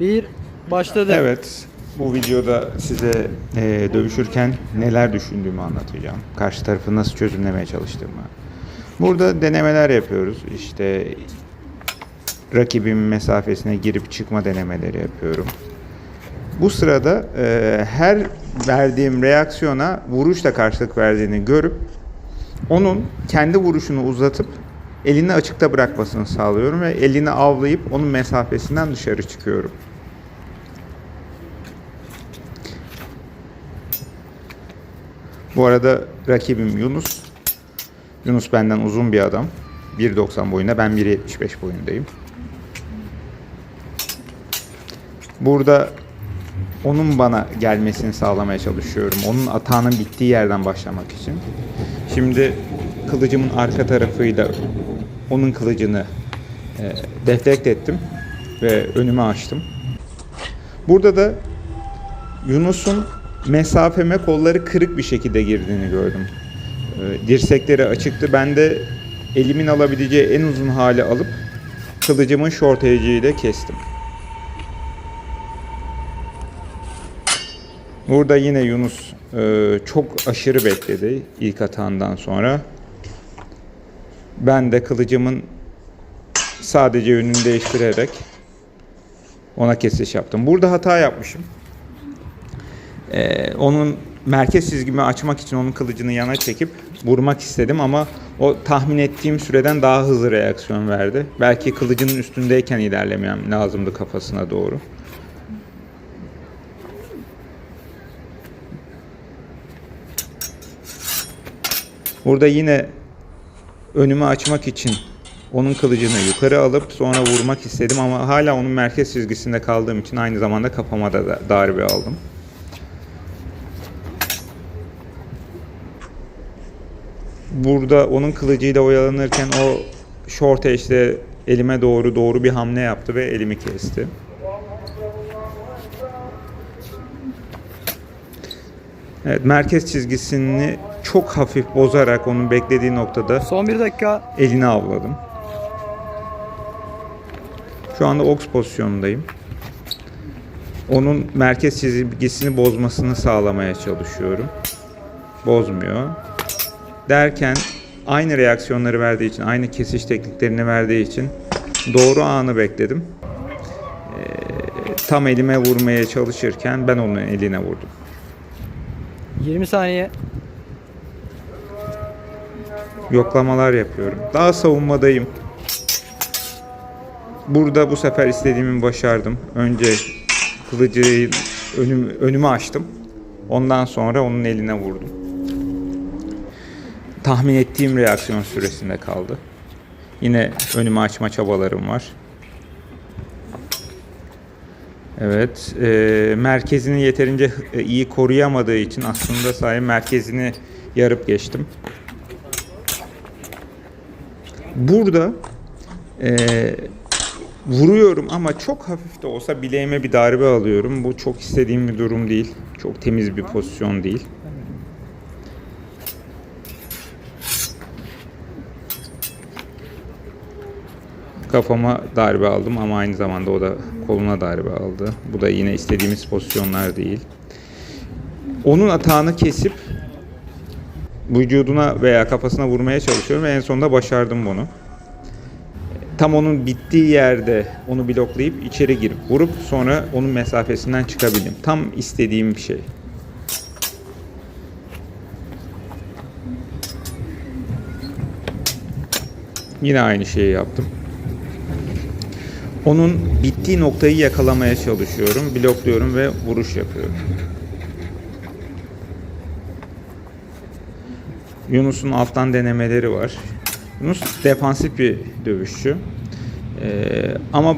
Bir başladı. Evet, bu videoda size e, dövüşürken neler düşündüğümü anlatacağım. Karşı tarafı nasıl çözümlemeye çalıştığımı. Burada denemeler yapıyoruz. İşte rakibimin mesafesine girip çıkma denemeleri yapıyorum. Bu sırada e, her verdiğim reaksiyona vuruşla karşılık verdiğini görüp onun kendi vuruşunu uzatıp elini açıkta bırakmasını sağlıyorum ve elini avlayıp onun mesafesinden dışarı çıkıyorum. Bu arada rakibim Yunus. Yunus benden uzun bir adam. 1.90 boyunda, ben 1.75 boyundayım. Burada onun bana gelmesini sağlamaya çalışıyorum. Onun atağının bittiği yerden başlamak için. Şimdi kılıcımın arka tarafıyla onun kılıcını e, deflekt ettim ve önüme açtım. Burada da Yunus'un mesafeme kolları kırık bir şekilde girdiğini gördüm. Ee, Dirsekleri açıktı. Ben de elimin alabileceği en uzun hali alıp kılıcımın edge'i ile kestim. Burada yine Yunus e, çok aşırı bekledi ilk atağından sonra. Ben de kılıcımın sadece yönünü değiştirerek ona kesiş yaptım. Burada hata yapmışım. Ee, onun merkez çizgimi açmak için onun kılıcını yana çekip vurmak istedim ama o tahmin ettiğim süreden daha hızlı reaksiyon verdi. Belki kılıcının üstündeyken ilerlemem lazımdı kafasına doğru. Burada yine önümü açmak için onun kılıcını yukarı alıp sonra vurmak istedim ama hala onun merkez çizgisinde kaldığım için aynı zamanda kafama da- darbe aldım. Burada onun kılıcıyla oyalanırken o short edge'de elime doğru doğru bir hamle yaptı ve elimi kesti. Evet, merkez çizgisini çok hafif bozarak onun beklediği noktada Son bir dakika. elini avladım. Şu anda oks pozisyonundayım. Onun merkez çizgisini bozmasını sağlamaya çalışıyorum. Bozmuyor. Derken aynı reaksiyonları verdiği için, aynı kesiş tekniklerini verdiği için doğru anı bekledim. Ee, tam elime vurmaya çalışırken ben onun eline vurdum. 20 saniye. yoklamalar yapıyorum. Daha savunmadayım. Burada bu sefer istediğimi başardım. Önce kılıcı önüm, önümü açtım. Ondan sonra onun eline vurdum. Tahmin ettiğim reaksiyon süresinde kaldı. Yine önümü açma çabalarım var. Evet, e, merkezini yeterince e, iyi koruyamadığı için aslında sahi merkezini yarıp geçtim. Burada eee, vuruyorum ama çok hafif de olsa bileğime bir darbe alıyorum. Bu çok istediğim bir durum değil. Çok temiz bir pozisyon değil. Kafama darbe aldım ama aynı zamanda o da koluna darbe aldı. Bu da yine istediğimiz pozisyonlar değil. Onun atağını kesip vücuduna veya kafasına vurmaya çalışıyorum ve en sonunda başardım bunu. Tam onun bittiği yerde onu bloklayıp içeri girip vurup sonra onun mesafesinden çıkabildim. Tam istediğim bir şey. Yine aynı şeyi yaptım. Onun bittiği noktayı yakalamaya çalışıyorum, blokluyorum ve vuruş yapıyorum. Yunus'un alttan denemeleri var. Yunus defansif bir dövüşçü. Ee, ama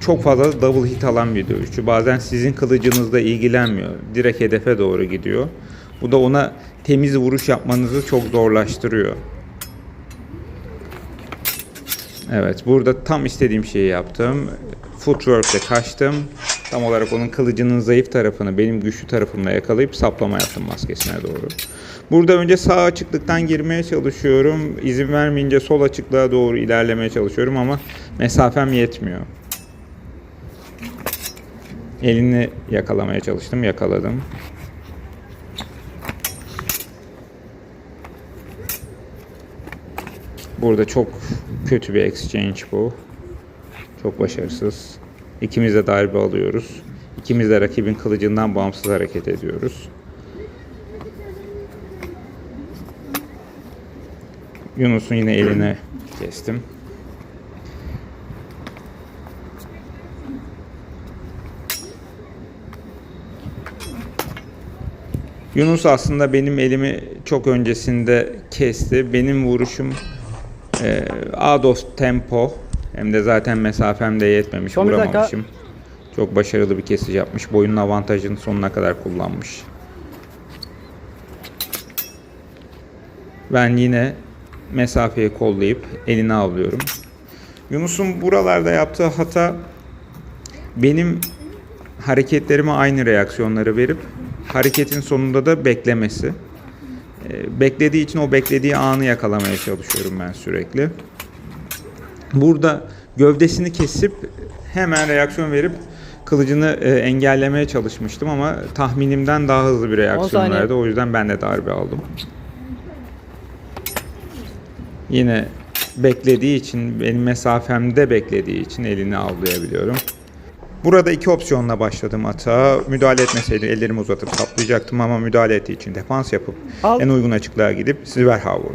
çok fazla double hit alan bir dövüşçü. Bazen sizin kılıcınızla ilgilenmiyor. Direkt hedefe doğru gidiyor. Bu da ona temiz vuruş yapmanızı çok zorlaştırıyor. Evet, burada tam istediğim şeyi yaptım. Footwork'te kaçtım. Tam olarak onun kılıcının zayıf tarafını benim güçlü tarafımla yakalayıp saplama yaptım maskesine doğru. Burada önce sağ açıklıktan girmeye çalışıyorum. İzin vermeyince sol açıklığa doğru ilerlemeye çalışıyorum ama mesafem yetmiyor. Elini yakalamaya çalıştım, yakaladım. Burada çok kötü bir exchange bu. Çok başarısız. İkimiz de darbe alıyoruz. İkimiz de rakibin kılıcından bağımsız hareket ediyoruz. Yunus'un yine eline kestim. Yunus aslında benim elimi çok öncesinde kesti. Benim vuruşum e, out of tempo hem de zaten mesafem de yetmemiş. Son bir dakika. Vuramamışım. Çok başarılı bir kesiş yapmış. Boyunun avantajını sonuna kadar kullanmış. Ben yine mesafeyi kollayıp elini avlıyorum. Yunus'un buralarda yaptığı hata benim hareketlerime aynı reaksiyonları verip hareketin sonunda da beklemesi. Ee, beklediği için o beklediği anı yakalamaya çalışıyorum ben sürekli. Burada gövdesini kesip hemen reaksiyon verip kılıcını e, engellemeye çalışmıştım ama tahminimden daha hızlı bir reaksiyon saniye. verdi. O yüzden ben de darbe aldım. Yine beklediği için, benim mesafemde beklediği için elini avlayabiliyorum. Burada iki opsiyonla başladım ata. Müdahale etmeseydi ellerimi uzatıp saplayacaktım ama müdahale ettiği için defans yapıp Al. en uygun açıklığa gidip Silverhav vurdu.